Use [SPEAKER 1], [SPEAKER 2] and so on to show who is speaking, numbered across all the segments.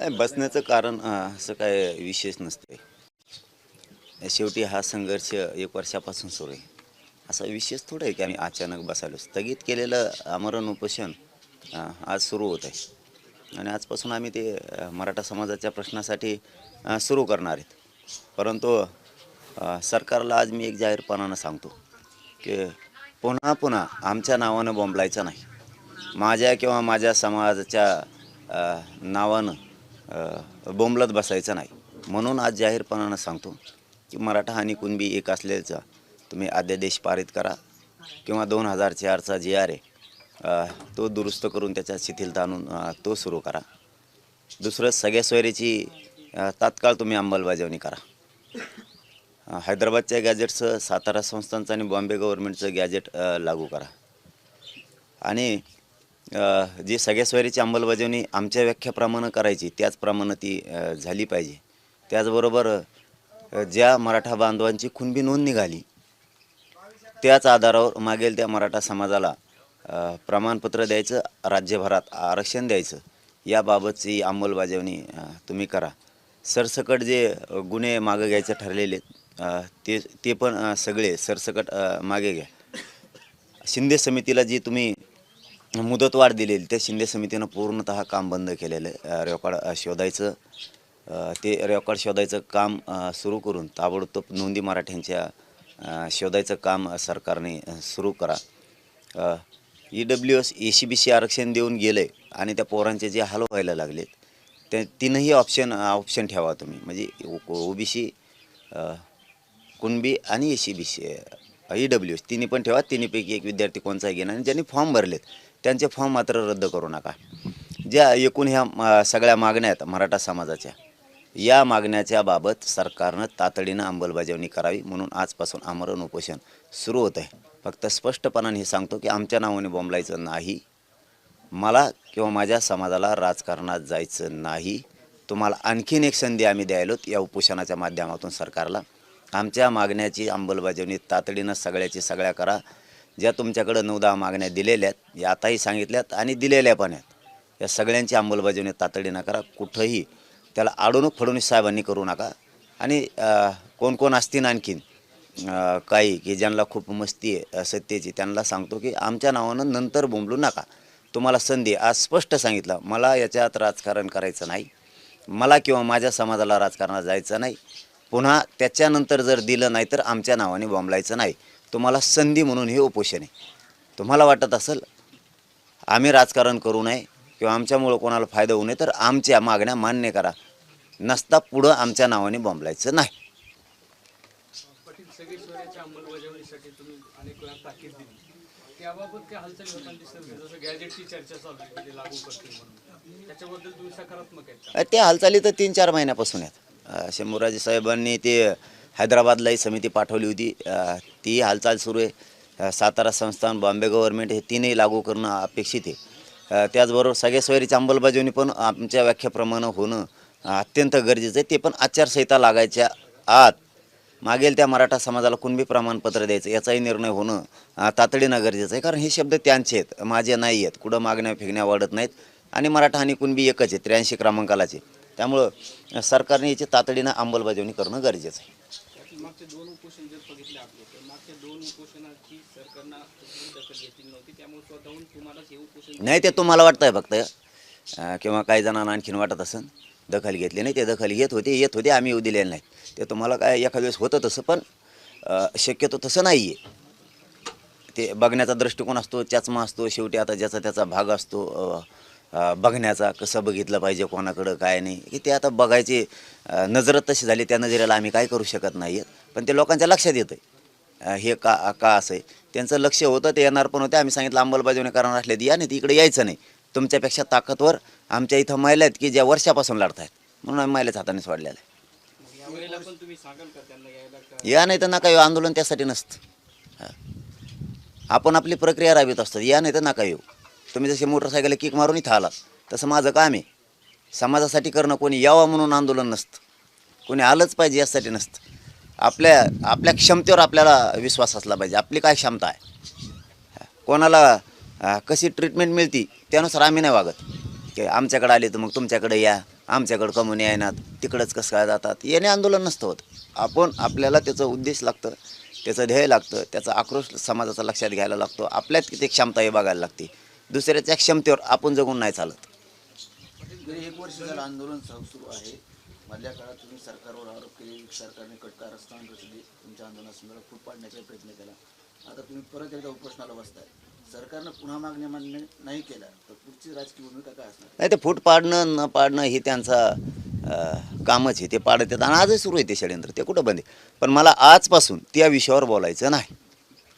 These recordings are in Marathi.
[SPEAKER 1] नाही बसण्याचं कारण अं, असं काय विशेष नसते शेवटी हा संघर्ष एक वर्षापासून सुरू आहे. असा विशेष थोडं आहे की आम्ही अचानक बसायलो स्थगित केलेलं आमरण उपोषण अं, आज सुरू होत आहे. आणि आजपासून आम्ही ते अं, मराठा समाजाच्या प्रश्नासाठी अं, सुरू करणार आहेत. परंतु अं, सरकारला आज मी एक जाहीरपणानं सांगतो की पुन्हा पुन्हा आमच्या नावानं बोंबलायचं नाही. माझ्या किंवा माझ्या समाजाच्या अ, नावानं बोंबलत बसायचं नाही. म्हणून आज जाहीरपणानं सांगतो की मराठा आणि कुणबी एक असल्याचा तुम्ही अध्यादेश पारित करा किंवा दोन हजार चारचा जी आर आहे तो दुरुस्त करून त्याच्या शिथिलता आणून तो सुरू करा. दुसरं सगळ्या सोयरीची तात्काळ तुम्ही अंमलबजावणी करा. हैदराबादच्या गॅजेटचं सातारा संस्थांचं आणि बॉम्बे गव्हर्नमेंटचं गॅजेट लागू करा. आणि जी सगळ्या स्वारीची अंमलबजावणी आमच्या व्याख्याप्रमाणे करायची त्याचप्रमाणे ती झाली पाहिजे. त्याचबरोबर ज्या मराठा बांधवांची खुनबी नोंद निघाली त्याच आधारावर मागेल त्या मराठा समाजाला प्रमाणपत्र द्यायचं राज्यभरात आरक्षण द्यायचं याबाबतची अंमलबजावणी तुम्ही करा. सरसकट जे गुन्हे मागं घ्यायचं ठरलेले आहेत, ते ते पण सगळे सरसकट मागे घ्या. शिंदे समितीला जी तुम्ही मुदतवाढ दिलेली. त्या शिंदे समितीनं पूर्णतः काम बंद केलेलं आहे रेकॉर्ड शोधायचं ते रेकॉर्ड शोधायचं काम सुरू करून ताबडतोब नोंदी मराठ्यांच्या शोधायचं काम सरकारने सुरू करा. E W S A C B C आरक्षण देऊन गेले आणि त्या पोरांचे जे हाल व्हायला लागलेत ते तीनही ऑप्शन ऑप्शन ठेवा तुम्ही. म्हणजे ओ बी सी कुणबी आणि A C B C E W S तिन्ही पण ठेवा. तिन्हीपैकी एक विद्यार्थी कोणचाही घेणार? आणि ज्यांनी फॉर्म भरलेत त्यांचे फॉर्म मात्र रद्द करू नका. ज्या एकूण ह्या सगळ्या मागण्या आहेत मराठा समाजाच्या या मागण्याच्या बाबत सरकारनं तातडीनं अंमलबजावणी करावी म्हणून आजपासून आमरण उपोषण सुरू होत आहे फक्त स्पष्टपणाने हे सांगतो की आमच्या नावाने बोंबलायचं नाही. मला किंवा माझ्या समाजाला राजकारणात जायचं नाही. तुम्हाला आणखीन एक संधी आम्ही द्यायलोत या उपोषणाच्या माध्यमातून सरकारला. आमच्या मागण्याची अंमलबजावणी तातडीनं सगळ्याची सगळ्या करा. ज्या तुमच्याकडं नऊ दहा मागण्या दिलेल्या आहेत या आताही सांगितल्यात आणि दिलेल्या पण आहेत. या सगळ्यांची अंमलबजावणी तातडीनं करा. कुठंही त्याला अडवणूक फडवणूक साहेबांनी करू नका. आणि कोण कोण असतील आणखीन काही की ज्यांना खूप मस्ती आहे सत्तेची त्यांना सांगतो की आमच्या नावानं नंतर बोंबलू नका. तुम्हाला संधी आज स्पष्ट सांगितलं. मला याच्यात राजकारण करायचं नाही. मला किंवा माझ्या समाजाला राजकारणात जायचं नाही. पुन्हा त्याच्यानंतर जर दिलं नाही तर आमच्या नावाने बोंबलायचं नाही. तुम्हाला संधी म्हणून हे उपोषण आहे. तुम्हाला वाटत असेल आम्ही राजकारण करू नये किंवा आमच्यामुळं कोणाला फायदा होऊ नये तर आमच्या मागण्या मान्य करा. नसता पुढं आमच्या नावाने बोंबलायचं नाही.
[SPEAKER 2] ते
[SPEAKER 1] हालचाली तर तीन चार महिन्यापासून आहेत. शंभूराजे साहेबांनी ते हैदराबादलाही समिती पाठवली होती. ती हालचाल सुरू आहे. सातारा संस्थान बॉम्बे गव्हर्नमेंट हे तीनही लागू करणं अपेक्षित आहे. त्याचबरोबर सगळ्या सोयरीची अंमलबजावणी पण आमच्या व्याख्याप्रमाणे होणं अत्यंत गरजेचं आहे. ते पण आचारसंहिता लागायच्या आत मागेल त्या मराठा समाजाला कुणबी प्रमाणपत्र द्यायचं याचाही निर्णय होणं तातडीनं गरजेचं आहे. कारण हे शब्द त्यांचे आहेत माझे नाही आहेत. कुठं मागण्या फेकण्या वाढत नाहीत. आणि मराठा आणि कुणबी एकच आहे त्र्याऐंशी क्रमांकालाचे. त्यामुळं सरकारने याची तातडीनं अंमलबजावणी करणं गरजेचं आहे.
[SPEAKER 3] मागचे दोन उपोषण जर बघितले आपले तर मागच्या दोन उपोषणाची सरकारनं दखल घेतली नव्हती. त्यामुळे स्वतःहून तुम्हाला हे उपोषण
[SPEAKER 1] नाही ते तुम्हाला वाटतंय फक्त. अं, किंवा काही जणांना आणखीन वाटत असेल दखल घेतली नाही ते दखल घेत होते येत होते आम्ही येऊ दिलेले नाही ते तुम्हाला काय एखाद्या वेळेस होतं तसं पण अं, शक्यतो तसं नाही आहे ते बघण्याचा दृष्टिकोन असतो चष्मा असतो शेवटी आता ज्याचा त्याचा भाग असतो अं, बघण्याचा कसं बघितलं पाहिजे कोणाकडं काय नाही की ते आता बघायची नजरच तशी झाली त्या नजरेला आम्ही काय करू शकत नाही. आहेत पण ते लोकांच्या लक्षात येतं आहे हे का का असं आहे? त्यांचं लक्ष होतं ते येणार पण होते. आम्ही सांगितलं अंमलबजावणी करणार असले तर या नाही तिकडे यायचं नाही. तुमच्यापेक्षा ताकदवर आमच्या इथं महिला आहेत की ज्या वर्षापासून लढत आहेत म्हणून आम्ही महिलाच हाताने सोडलेलं आहे. या नाही तर नका येऊ आंदोलन त्यासाठी नसतं. आपण आपली प्रक्रिया राबवित असतो. या नाही तर नका येऊ हो. तुम्ही जसे मोटरसायकल किक मारून इथं आलात तसं माझं काम आहे. समाजासाठी करणं कोणी यावं म्हणून आंदोलन नसतं. कोणी आलंच पाहिजे यासाठी नसतं. आपल्या आपल्या क्षमतेवर आपल्याला विश्वास असला पाहिजे. आपली काय क्षमता आहे? कोणाला कशी ट्रीटमेंट मिळती त्यानुसार आम्ही नाही वागत. की आमच्याकडे आले तर मग तुमच्याकडे या आमच्याकडं कमवून येणार तिकडंच कसं काय जातात याने आंदोलन नसतं होत. आपण आपल्याला त्याचं उद्देश लागतं त्याचं ध्येय लागतं त्याचा आक्रोश समाजाचा लक्षात घ्यायला लागतो. आपल्यात किती क्षमता हे बघायला लागते. दुसऱ्याच्या क्षमतेवर आपण जगून नाही चालत.
[SPEAKER 4] गेली एक वर्ष झालं आंदोलन सुरू आहे. मधल्या काळात तुम्ही सरकारवर आरोप केले सरकारने कटकार स्थान रचले तुमच्या आंदोलनासंदर्भात फूट पाडण्याचा प्रयत्न केला. आता तुम्ही परत एकदा उपोषणाला बसताय. सरकारनं पुन्हा मागण्या मान्य नाही केल्या तर पुढची राजकीय भूमिका काय असणार?
[SPEAKER 1] नाही ते फूट पाडणं न पाडणं हे त्यांचा कामच आहे. ते पाडत येतात आणि आजही सुरू आहे ते षडयंत्र. ते कुठं बंद पण मला आजपासून त्या विषयावर बोलायचं नाही.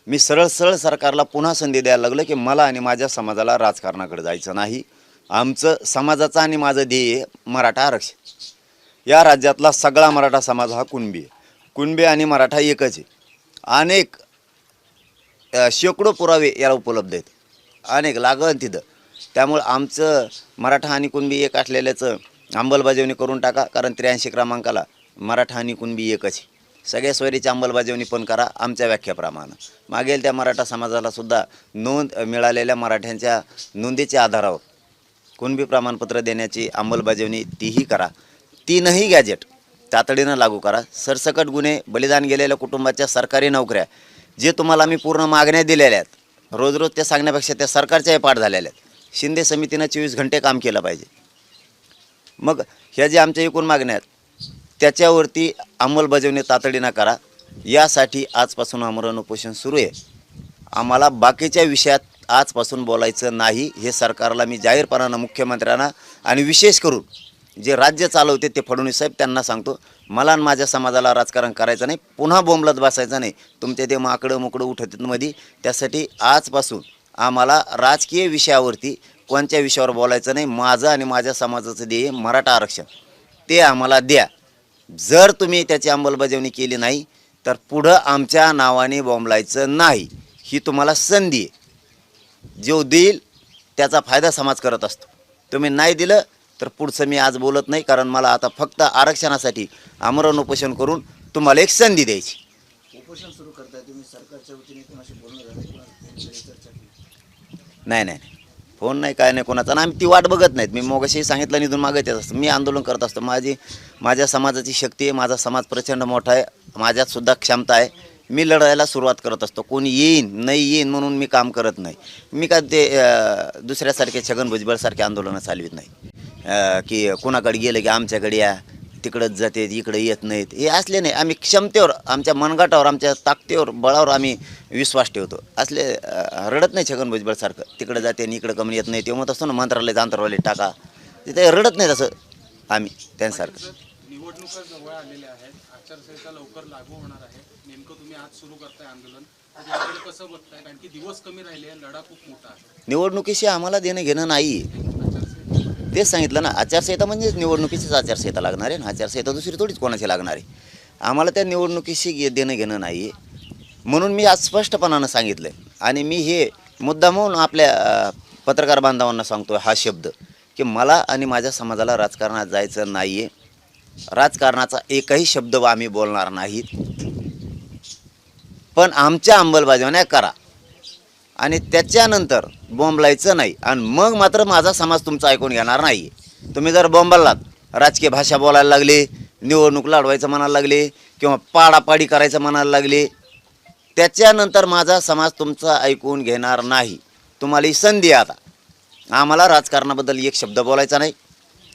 [SPEAKER 1] मी सरळ सरळ सरकारला पुन्हा संधी द्यायला लागलो की मला आणि माझ्या समाजाला राजकारणाकडे जायचं नाही. आमचं समाजाचं आणि माझं ध्येय मराठा आरक्षण. या राज्यातला सगळा मराठा समाज हा कुणबी आहे. कुणबी आणि मराठा एकच आहे. अनेक शेकडो पुरावे याला उपलब्ध आहेत. अनेक लागन तिथं. त्यामुळं आमचं मराठा आणि कुणबी एक असलेल्याचं अंमलबजावणी करून टाका कारण त्र्याऐंशी क्रमांकाला मराठा आणि कुणबी एकच आहे. सगळ्या सोयरीची अंमलबजावणी पण करा आमच्या व्याख्याप्रमाणे. मागेल त्या मराठा समाजाला सुद्धा नोंद मिळालेल्या मराठ्यांच्या नोंदीच्या आधारावर कुणबी प्रमाणपत्र देण्याची अंमलबजावणी तीही करा. तीनही गॅजेट तातडीनं लागू करा. सरसकट गुन्हे बलिदान गेलेल्या कुटुंबाच्या सरकारी नोकऱ्या जे तुम्हाला मी पूर्ण मागण्या दिलेल्या आहेत रोज रोज त्या सांगण्यापेक्षा त्या सरकारच्याही पाठ झालेल्या आहेत. शिंदे समितीनं चोवीस घंटे काम केलं पाहिजे. मग ह्या ज्या आमच्या एकूण मागण्या आहेत त्याच्यावरती अंमलबजावणी तातडीनं करा. यासाठी आजपासून आमरण उपोषण सुरू आहे. आम्हाला बाकीच्या विषयात आजपासून बोलायचं नाही. हे सरकारला मी जाहीरपणानं मुख्यमंत्र्यांना आणि विशेष करून जे राज्य चालवते ते फडणवीस साहेब त्यांना सांगतो मला आणि माझ्या समाजाला राजकारण करायचं नाही पुन्हा बोंबलत बसायचं नाही. तुमच्या ते माकडं मुकडं उठत मध्ये त्यासाठी आजपासून आम्हाला राजकीय विषयावरती कोणत्या विषयावर बोलायचं नाही माझं आणि माझ्या समाजाचं ध्येय मराठा आरक्षण. ते आम्हाला द्या. जर तुम्ही त्याची अंमलबजावणी केली नाही तर पुढं आमच्या नावाने बोंबलायचं नाही. ही तुम्हाला संधी आहे. जो देईल त्याचा फायदा समाज करत असतो. तुम्ही नाही दिलं तर पुढचं मी आज बोलत नाही कारण मला आता फक्त आरक्षणासाठी आमरण उपोषण करून तुम्हाला एक संधी द्यायची.
[SPEAKER 4] उपोषण सुरू करताय तुम्ही सरकारच्या वतीने
[SPEAKER 1] नाही नाही. फोन नाही काय नाही कोणाचा. आणि आम्ही ती वाट बघत नाहीत. मी मोगाशी सांगितलं निधून मागत येत असतं. मी आंदोलन करत असतो. माझी माझ्या समाजाची शक्ती आहे माझा समाज प्रचंड मोठा आहे. माझ्यात सुद्धा क्षमता आहे. मी लढायला सुरुवात करत असतो. कोणी येईन नाही येईन म्हणून मी काम करत नाही. मी काय ते दुसऱ्यासारखे छगन भुजबळसारखे आंदोलनं चालवित नाही. की कोणाकडे गेलं की आमच्याकडे या. तिकडंच जाते इकडे येत नाहीत. हे असले नाही आम्ही क्षमतेवर आमच्या मनगटावर आमच्या ताकदीवर बळावर आम्ही विश्वास ठेवतो. असले रडत नाही छगन भुजबळसारखं तिकडं जाते आणि इकडं कमी येत नाही. ते म्हणत असतो ना मंत्रालय अंतरवाले टाका. तिथे रडत नाही तसं आम्ही त्यांच्यासारखं
[SPEAKER 5] निवडणुका जवळ आलेल्या आहेत. आचारसंहिता लवकर लागू होणार आहे. नेमकं तुम्ही आज सुरू करताय आंदोलन. तर याकडे कसं बघताय? कारण की दिवस कमी राहिले आहे लढा खूप मोठा आहे.
[SPEAKER 1] निवडणुकीशी आम्हाला देणं घेणं नाही तेच सांगितलं ना आचारसंहिता म्हणजेच निवडणुकीचीच आचारसंहिता लागणार आहे ना आचारसंहिता दुसरी थोडीच कोणाची लागणार आहे? आम्हाला त्या निवडणुकीशी घे- देणं घेणं नाही आहे म्हणून मी आज स्पष्टपणानं सांगितलं आहे आणि मी हे मुद्दा म्हणून आपल्या पत्रकार बांधवांना सांगतो हा शब्द की मला आणि माझ्या समाजाला राजकारणात जायचं नाही आहे राजकारणाचा एकही शब्द आम्ही बोलणार नाहीत. पण आमच्या अंमलबजावण्या करा. आणि त्याच्यानंतर बॉम्बलायचं नाही. आणि मग मात्र माझा समाज तुमचा ऐकून घेणार नाही. तुम्ही जर बॉम्बलात राजकीय भाषा बोलायला लागले निवडणूक लढवायचं म्हणायला लागले किंवा पाडापाडी करायचं म्हणायला लागले त्याच्यानंतर माझा समाज तुमचा ऐकून घेणार नाही. तुम्हाला ही संधी आता. आम्हाला राजकारणाबद्दल एक शब्द बोलायचा नाही.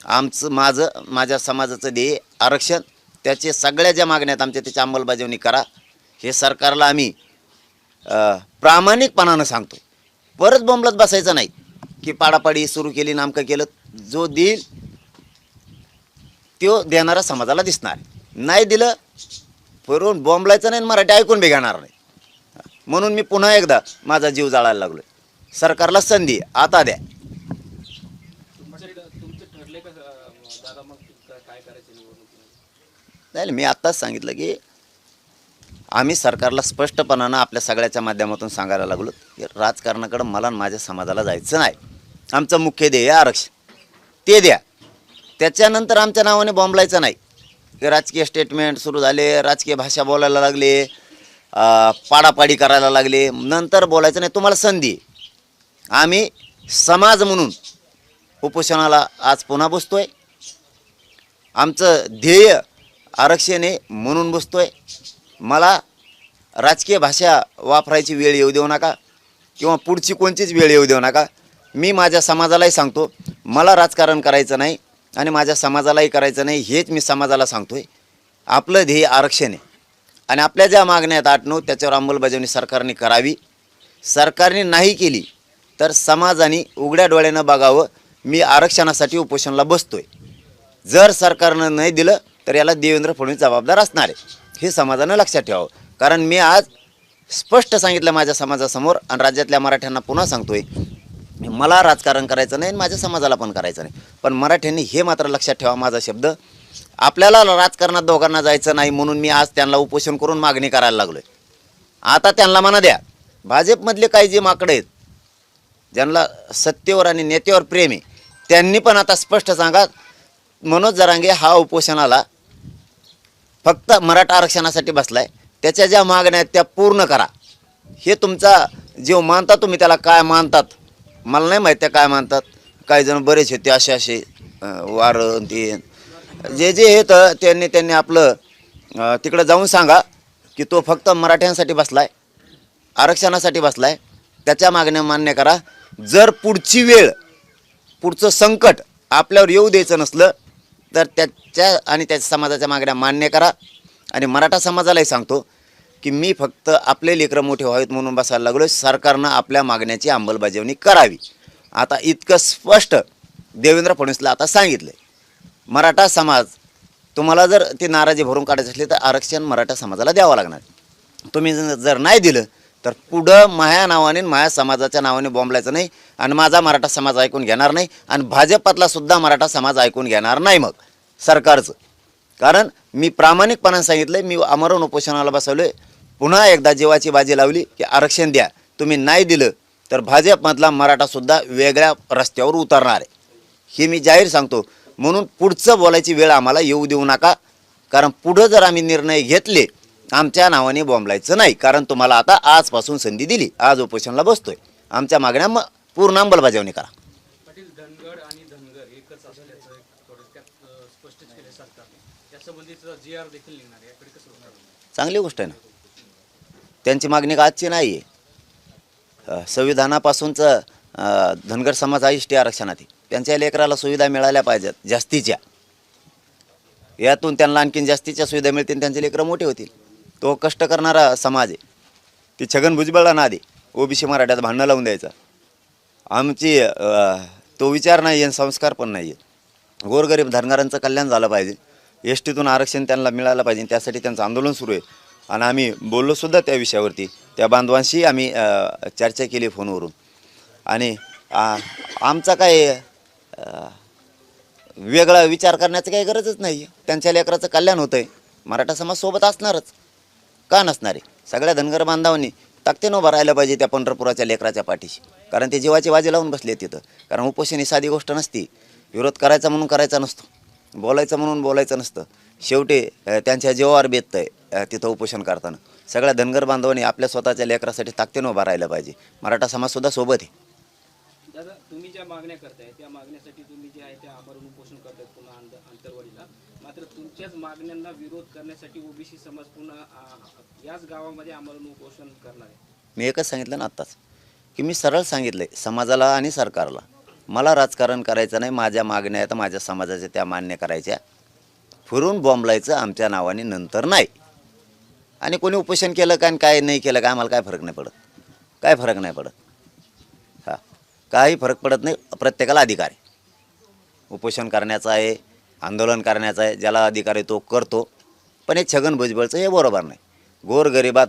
[SPEAKER 1] आमचं माझं माझ्या समाजाचं ध्येय आरक्षण त्याचे सगळ्या ज्या मागण्या आहेत आमच्या त्याची अंमलबजावणी करा. हे सरकारला आम्ही प्रामाणिकपणानं सांगतो. परत बोंबलत बसायचं नाही. की पाडापाडी सुरू केली नामकं केलं जो देईल तो देणारा समाजाला दिसणार. नाही दिलं फिरून बोंबलायचं नाही आणि मराठी ऐकून बी घेणार नाही. म्हणून मी पुन्हा एकदा माझा जीव जाळायला लागलो सरकारला संधी आता द्या. नाही मी आत्ताच सांगितलं की आम्ही सरकारला स्पष्टपणानं आपल्या सगळ्याच्या माध्यमातून सांगायला लागलो की राजकारणाकडं मला माझ्या समाजाला जायचं नाही. आमचं मुख्य ध्येय आरक्षण. ते द्या. त्याच्यानंतर आमच्या नावाने बॉम्बलायचं नाही. राजकीय स्टेटमेंट सुरू झाले राजकीय भाषा बोलायला लागले पाडापाडी करायला लागले नंतर बोलायचं नाही तुम्हाला संधी आम्ही समाज म्हणून उपोषणाला आज पुन्हा बसतो आहे आमचं ध्येय आरक्षण आहे म्हणून आहे मला राजकीय भाषा वापरायची वेळ येऊ देऊ नका किंवा पुढची कोणतीच वेळ येऊ देऊ नका. मी माझ्या समाजालाही सांगतो मला राजकारण करायचं नाही आणि माझ्या समाजालाही करायचं नाही हेच मी समाजाला सांगतो आहे आपलं ध्येय आरक्षण आहे. आणि आपल्या ज्या मागण्या आहेत आठ नऊ त्याच्यावर अंमलबजावणी सरकारने करावी. सरकारने नाही केली तर समाजाने उघड्या डोळ्यानं बघावं. मी आरक्षणासाठी उपोषणाला बसतोय. जर सरकारनं नाही दिलं तर याला देवेंद्र फडणवीस जबाबदार असणार आहे. हे समाजानं लक्षात ठेवावं. कारण मी आज स्पष्ट सांगितलं माझ्या समाजासमोर आणि राज्यातल्या मराठ्यांना पुन्हा सांगतोय. मला राजकारण करायचं नाही आणि माझ्या समाजाला पण करायचं नाही. पण मराठ्यांनी हे मात्र लक्षात ठेवा माझा शब्द. आपल्याला राजकारणात दोघांना जायचं नाही म्हणून मी आज त्यांना उपोषण करून मागणी करायला लागलोय. आता त्यांना म्हणा द्या. भाजपमधले काही जे माकडे आहेत ज्यांना सत्तेवर आणि नेत्यावर प्रेम आहे त्यांनी पण आता स्पष्ट सांगा मनोज जरांगे हा उपोषणाला फक्त मराठा आरक्षणासाठी बसलाय. त्याच्या ज्या मागण्या आहेत त्या पूर्ण करा. हे तुमचा जीव मानता तुम्ही त्याला काय मानतात? मला नाही माहीत त्या काय मानतात. काही जण बरेच होते असे असे अं, वारं ते. जे जे हे तर त्यांनी त्यांनी आपलं तिकडं जाऊन सांगा की तो फक्त मराठ्यांसाठी बसला आहे आरक्षणासाठी बसला आहे त्याच्या मागण्या मान्य करा. जर पुढची वेळ पुढचं संकट आपल्यावर येऊ द्यायचं नसलं तर त्याच्या आणि त्याच्या समाजाच्या मागण्या मान्य करा. आणि मराठा समाजालाही सांगतो की मी फक्त आपले लेकरं मोठे व्हावेत म्हणून बसायला लागलो सरकारनं आपल्या मागण्याची अंमलबजावणी करावी. आता इतकं स्पष्ट देवेंद्र फडणवीसला आता सांगितलं मराठा समाज तुम्हाला जर ती नाराजी भरून काढायची असली तर आरक्षण मराठा समाजाला द्यावं लागणार. तुम्ही जर नाही दिलं तर पुढं माया नावाने माया समाजाच्या नावाने बॉम्बलायचं नाही आणि माझा मराठा समाज ऐकून घेणार नाही आणि भाजपातला सुद्धा मराठा समाज ऐकून घेणार नाही मग सरकारचं. कारण मी प्रामाणिकपणाने सांगितलं मी आमरण उपोषणाला बसवलं पुन्हा एकदा जीवाची बाजी लावली की आरक्षण द्या. तुम्ही नाही दिलं तर भाजपमधला मराठासुद्धा वेगळ्या रस्त्यावर उतरणार आहे. हे मी जाहीर सांगतो. म्हणून पुढचं बोलायची वेळ आम्हाला येऊ देऊ नका. कारण पुढं जर आम्ही निर्णय घेतले आमच्या नावाने बॉम्बलायचं नाही कारण तुम्हाला आता आजपासून संधी दिली. आज उपोषणाला बसतोय. आमच्या मागण्या म- पूर्ण अंमलबजावणी करा.
[SPEAKER 2] पाटील धनगड आणि धनगर एकच असल्याचं एक थोडक्यात अं, स्पष्ट केलं सरकारने. या संबंधीचा जी आर देखील निघणार आहे. याकडे कसं होणार
[SPEAKER 1] चांगली गोष्ट आहे ना. त्यांची मागणी का आजची नाही आहे संविधानापासूनचं धनगर समाज इष्टी आरक्षणात त्यांच्या लेकराला सुविधा मिळाल्या पाहिजेत जास्तीच्या. यातून त्यांना आणखीन जास्तीच्या सुविधा मिळतील त्यांचे लेकरं मोठे होतील. तो कष्ट करणारा समाज आहे. ती छगन भुजबळला ना दे ओबीसी मराठ्यात भांडणं लावून द्यायचं. आमची तो विचार नाही आहे संस्कार पण नाही आहे. गोरगरीब धरणाऱ्यांचं कल्याण झालं पाहिजे. एस टीतून आरक्षण त्यांना मिळालं पाहिजे. त्यासाठी त्यांचं आंदोलन सुरू आहे. आणि आम्ही बोललोसुद्धा त्या विषयावरती. त्या बांधवांशी आम्ही चर्चा केली फोनवरून. आणि आमचा काय वेगळा विचार करण्याची काही गरजच नाही. त्यांच्या लेकराचं कल्याण होतं आहे मराठा समाज सोबत असणारच. का नसणार? आहे सगळ्या धनगर बांधवांनी ताकदीनं उभं राहायला पाहिजे त्या पंढरपुराच्या लेकराच्या पाठीशी. कारण ते जीवाची बाजी लावून बसले तिथं. कारण उपोषण ही साधी गोष्ट नसती. विरोध करायचा म्हणून करायचा नसतो. बोलायचं म्हणून बोलायचं नसतं. शेवटी त्यांच्या जीवावर बेततं आहे तिथं उपोषण करताना. सगळ्या धनगर बांधवांनी आपल्या स्वतःच्या लेकरासाठी ताकदीनं उभं राहायला पाहिजे. मराठा समाजसुद्धा सोबत आहे.
[SPEAKER 3] दादा तुम्ही ज्या मागण्या करताय त्या मागण्यासाठी तुम्ही जे आहे त्या आमरण उपोषण करतायत पुन्हा अंत अंतरवाडीला मात्र तुमच्याच मागण्यांना विरोध करण्यासाठी ओबीसी समाज पुन्हा याच गावामध्ये आमरण उपोषण करणार आहे.
[SPEAKER 1] मी एकच सांगितलं ना आत्ताच की मी सरळ सांगितलं आहे समाजाला आणि सरकारला मला राजकारण करायचं नाही माझ्या मागण्या आहेत माझ्या समाजाच्या त्या मान्य करायच्या. फिरून बॉम्बलायचं आमच्या नावाने नंतर नाही. आणि कोणी उपोषण केलं का आणि काय नाही केलं का आम्हाला काय फरक नाही पडत. काय फरक नाही पडत. हां काही फरक पडत नाही प्रत्येकाला अधिकार आहे. उपोषण करण्याचा आहे आंदोलन करण्याचा आहे ज्याला अधिकार आहे तो करतो. पण हे छगन भुजबळचं हे बरोबर नाही. गोरगरिबात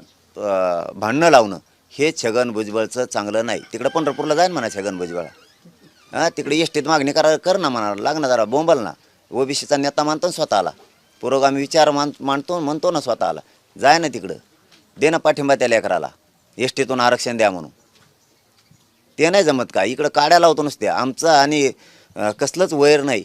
[SPEAKER 1] भांडणं लावणं हे छगन भुजबळचं चांगलं नाही. तिकडं पंढरपूरला जाईन म्हणा छगन भुजबळ. हां तिकडे एसटीत मागणी करा कर ना म्हणा लागणार जरा बोंबल ना. ओबीसीचा नेता मानतो ना स्वतःला. पुरोगामी विचार मान मानतो म्हणतो ना स्वतःला. जाय ना तिकडं. दे ना पाठिंबा त्या लेकराला. एस आरक्षण द्या म्हणून. ते नाही जमत का? इकडं काड्या लावतो नुसत्या. आमचं आणि कसलंच वैर नाही.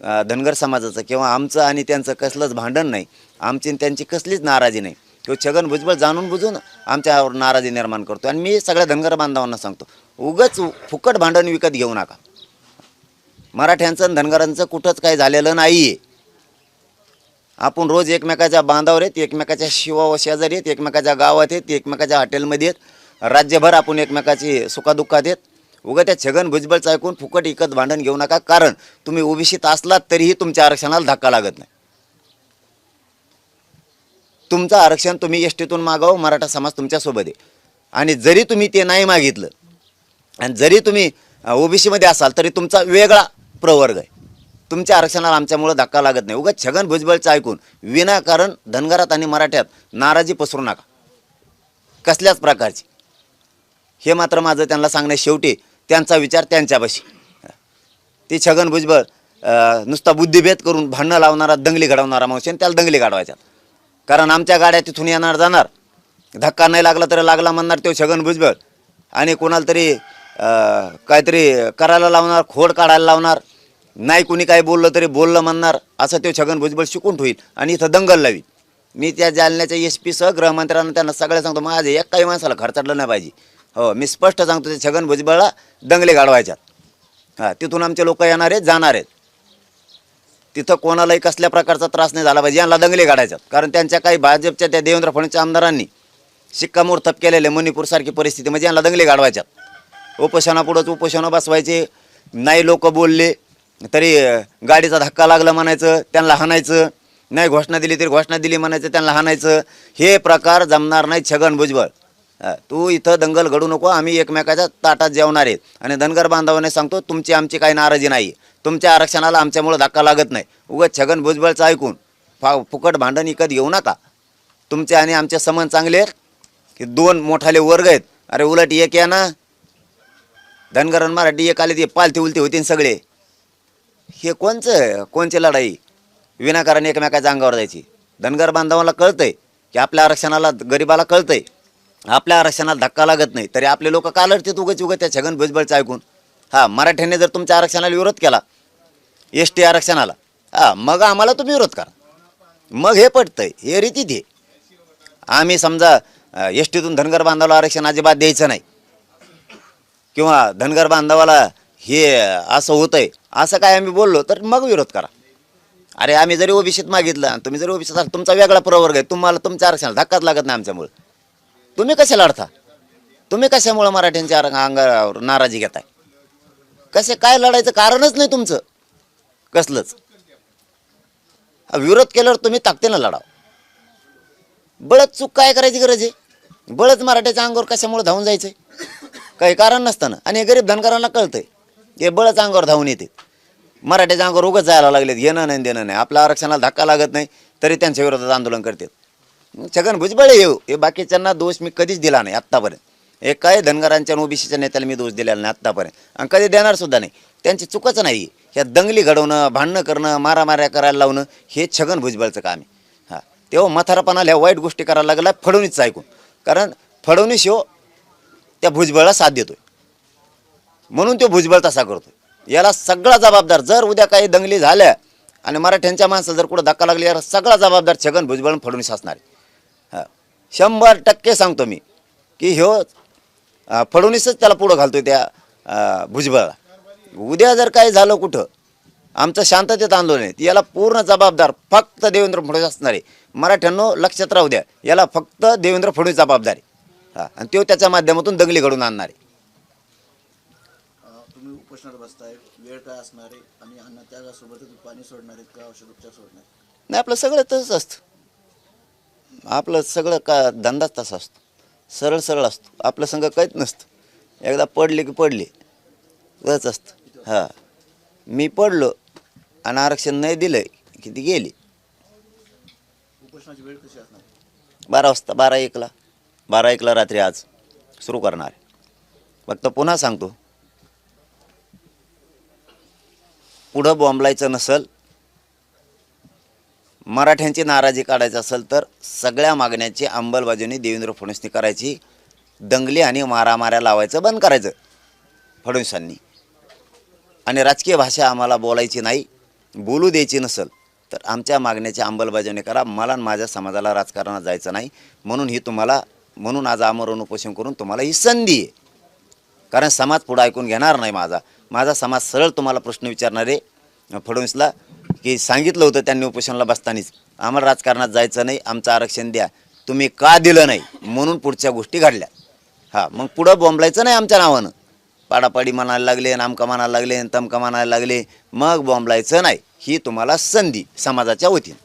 [SPEAKER 1] धनगर समाजाचं किंवा आमचं आणि त्यांचं कसलंच भांडण नाही. आमची आणि त्यांची कसलीच नाराजी नाही. तो छगन भुजबळ जाणून बुजून आमच्यावर नाराजी निर्माण करतो. आणि मी सगळ्या धनगर बांधवांना सांगतो उगच फुकट भांडण विकत घेऊ नका. मराठ्यांचं आणि धनगरांचं कुठंच काही झालेलं नाही आहे आपण रोज एकमेकाच्या बांधावर आहेत एकमेकाच्या शिवा शेजारी आहेत एकमेकाच्या गावात आहेत एकमेकाच्या हॉटेलमध्ये आहेत. राज्यभर आपण एकमेकाची सुखादुःखात आहेत. उगा त्या छगन भुजबळचं ऐकून फुकट इकत भांडण घेऊ नका. कारण तुम्ही ओबीसीत असलात तरीही तुमच्या आरक्षणाला धक्का लागत नाही. तुमचं आरक्षण तुम्ही एस टीतून मागावं मराठा समाज तुमच्यासोबत आहे. आणि जरी तुम्ही ते नाही मागितलं आणि जरी तुम्ही ओबीसीमध्ये असाल तरी तुमचा वेगळा प्रवर्ग आहे. तुमच्या आरक्षणाला आमच्यामुळं धक्का लागत नाही. उगाच छगन भुजबळचं ऐकून विनाकारण धनगरात आणि मराठ्यात नाराजी पसरू नका. कसल्याच प्रकारची. हे मात्र माझं त्यांना सांगण्या शेवटी त्यांचा विचार त्यांच्यापाशी. ते छगन भुजबळ नुसता बुद्धिभेद करून भांडणं लावणारा दंगली घडवणारा माणूस आणि त्याला दंगली काढवायच्या कारण आमच्या गाड्या तिथून येणार जाणार. धक्का नाही लागला तर लागला म्हणणार तो छगन भुजबळ. आणि कोणाला तरी काहीतरी करायला लावणार खोड काढायला लावणार. नाही कुणी काही बोललं तरी बोललं म्हणणार. असं तो छगन भुजबळ शिकून होईल आणि इथं दंगल लावी मी त्या जालन्याच्या एस पी सह गृहमंत्र्यांना त्यांना सगळ्या सांगतो माझे एक काही माणसाला खर्चाडलं नाही पाहिजे. हो मी स्पष्ट सांगतो ते छगन भुजबळला दंगले गाडवायच्यात हां तिथून आमचे लोक येणार आहेत जाणार आहेत. तिथं कोणालाही कसल्या प्रकारचा त्रास नाही झाला पाहिजे यांना दंगले काढायच्यात कारण त्यांच्या काही भाजपच्या त्या देवेंद्र फडणवीसच्या आमदारांनी शिक्कामोर्तब केलेले मणिपूरसारखी परिस्थिती म्हणजे यांना दंगले गाडवायच्यात उपोषणापुढंच उपोषणं बसवायचे नाही लोक बोलले तरी गाडीचा धक्का लागला म्हणायचं त्यांना हाणायचं नाही घोषणा दिली तरी घोषणा दिली म्हणायचं त्यांना हाणायचं हे प्रकार जमणार नाही छगन भुजबळ. तू इथं दंगल घडू नको आम्ही एकमेकाच्या ताटात जेवणार आहेत. आणि धनगर बांधवाने सांगतो तुमची आमची काही नाराजी नाही तुमच्या आरक्षणाला आमच्यामुळं धक्का लागत नाही. उगाच छगन भुजबळचं ऐकून फा फुकट भांडण विकत घेऊ नका. तुमचे आणि आमचे समन चांगले आहेत की दोन मोठाले वर्ग आहेत. अरे उलट एक या ना. धनगर मराठी एक आले ते पालती उलती होतीन सगळे. हे कोणचं कोणची लढाई? विनाकारण एकमेकाच्या अंगावर जायची. धनगर बांधवाला कळतंय की आपल्या आरक्षणाला गरिबाला कळतंय. आपल्या आरक्षणाला धक्का लागत नाही तरी आपले लोक का लढतात उगच उगत त्या छगन भुजबळचं ऐकून? हां मराठ्याने जर तुमच्या आरक्षणाला विरोध केला एस टी आरक्षणाला हां मग आम्हाला तुम्ही विरोध करा. मग हे पटतंय हे रीतीत दे आम्ही समजा एस टीतून धनगर बांधवाला आरक्षण अजिबात द्यायचं नाही. किंवा धनगर बांधवाला हे असं होतंय असं काय आम्ही बोललो तर मग विरोध करा. अरे आम्ही जरी ओबीसीत मागितलं आणि तुम्ही जरी ओबीसीत तुमचा वेगळा प्रवर्ग आहे तुम्हाला तुमच्या आरक्षणाला धक्काच लागत नाही आमच्यामुळे. तुम्ही कसे लढता? तुम्ही कशामुळं मराठ्यांच्या अंगावर नाराजी घेताय? कसे काय लढायचं कारणच नाही तुमचं. कसलंच. विरोध केल्यावर तुम्ही ताकदीनं लढाव. बळच चूक काय करायची गरज आहे? बळच मराठ्याच्या अंगावर कशामुळे धावून जायचंय? काही कारण नसताना. आणि हे गरीब धनकरांना कळतंय. हे बळच अंगावर धावून येते. मराठ्याच्या अंगावर उगच जायला लागलेत. घेणं नाही देणं नाही. आपल्या आरक्षणाला धक्का लागत नाही तरी त्यांच्या विरोधात आंदोलन करतात. छगन भुजबळ येऊ हे. बाकीच्यांना दोष मी कधीच दिला नाही आत्तापर्यंत. एक काय धनगरांच्या आणि ओबीसीच्या नेत्याला मी दोष दिलेला नाही आत्तापर्यंत. आणि कधी देणार सुद्धा नाही. त्यांची चुकच नाही. ह्या दंगली घडवणं भांडणं करणं मारामाऱ्या करायला लावणं हे छगन भुजबळचं काम आहे. हां. तेव्हा म्हातारापणाला ह्या वाईट गोष्टी करायला लागला फडणवीसचं ऐकून. कारण फडवणीस हो त्या भुजबळला साथ देतोय. म्हणून तो भुजबळ तसा करतोय. याला सगळा जबाबदार जर उद्या काही दंगली झाल्या आणि मराठ्यांच्या माणसाला जर कुठं धक्का लागली याला सगळा जबाबदार छगन भुजबळ फडणवीस असणार आहे. शंभर टक्के सांगतो मी की ह्यो फडणवीसच त्याला पुढं घालतोय त्या भुजबळला उद्या जर काही झालं कुठं आमचं शांततेत आंदोलन आहे याला पूर्ण जबाबदार फक्त देवेंद्र फडणवीस असणार आहे. मराठ्यांनो लक्षात राहू द्या याला फक्त देवेंद्र फडणवीस जबाबदार आहे. हां आणि तो त्याच्या माध्यमातून दंगली घडून आणणार आहे.
[SPEAKER 4] अं, तुम्ही उपोषणाला बसताय वेळ काय असणार आहे आणि अन्न त्यागासोबतच पाणी सोडणार आहेत का औषध उपचार सोडणार आहेत?
[SPEAKER 1] नाही आपलं सगळं तसंच असतं. आपलं सगळं का धंदाच तसा असतो. सरळ सरळ असतो. आपलं संघ काहीच नसतं. एकदा पडले की पडले. तसंच असतं. हां. मी पडलो आणि आरक्षण नाही दिलं की ती गेली.
[SPEAKER 4] उपोषणाची वेळ कशी असणार?
[SPEAKER 1] बारा वाजता बारा एकला. बारा एकला रात्री आज सुरू करणार आहे. फक्त पुन्हा सांगतो. पुढं बॉम्बलायचं नसल मराठ्यांची नाराजी काढायची असेल तर सगळ्या मागण्याची अंमलबजावणी देवेंद्र फडणवीसनी करायची. दंगली आणि मारामाऱ्या लावायचं बंद करायचं फडणवीसांनी. आणि राजकीय भाषा आम्हाला बोलायची नाही बोलू द्यायची नसेल तर आमच्या मागण्याची अंमलबजावणी करा. मला माझ्या समाजाला राजकारणात जायचं नाही. म्हणून ही तुम्हाला म्हणून आज आमरण उपोषण करून तुम्हाला ही संधी आहे. कारण समाज पुढं ऐकून घेणार नाही माझा. माझा समाज सरळ तुम्हाला प्रश्न विचारणारे फडणवीसला की सांगितलं होतं त्यांनी उपोषणाला बसतानीच आम्हाला राजकारणात जायचं नाही आमचं आरक्षण द्या. तुम्ही का दिलं नाही? म्हणून पुढच्या गोष्टी घडल्या. हां मग पुढं बॉम्बलायचं नाही आमच्या नावानं. पाडापाडी म्हणायला लागले नामका म्हणायला लागले तमका म्हणायला लागले मग बॉम्बलायचं नाही. ही तुम्हाला संधी समाजाच्या वतीनं.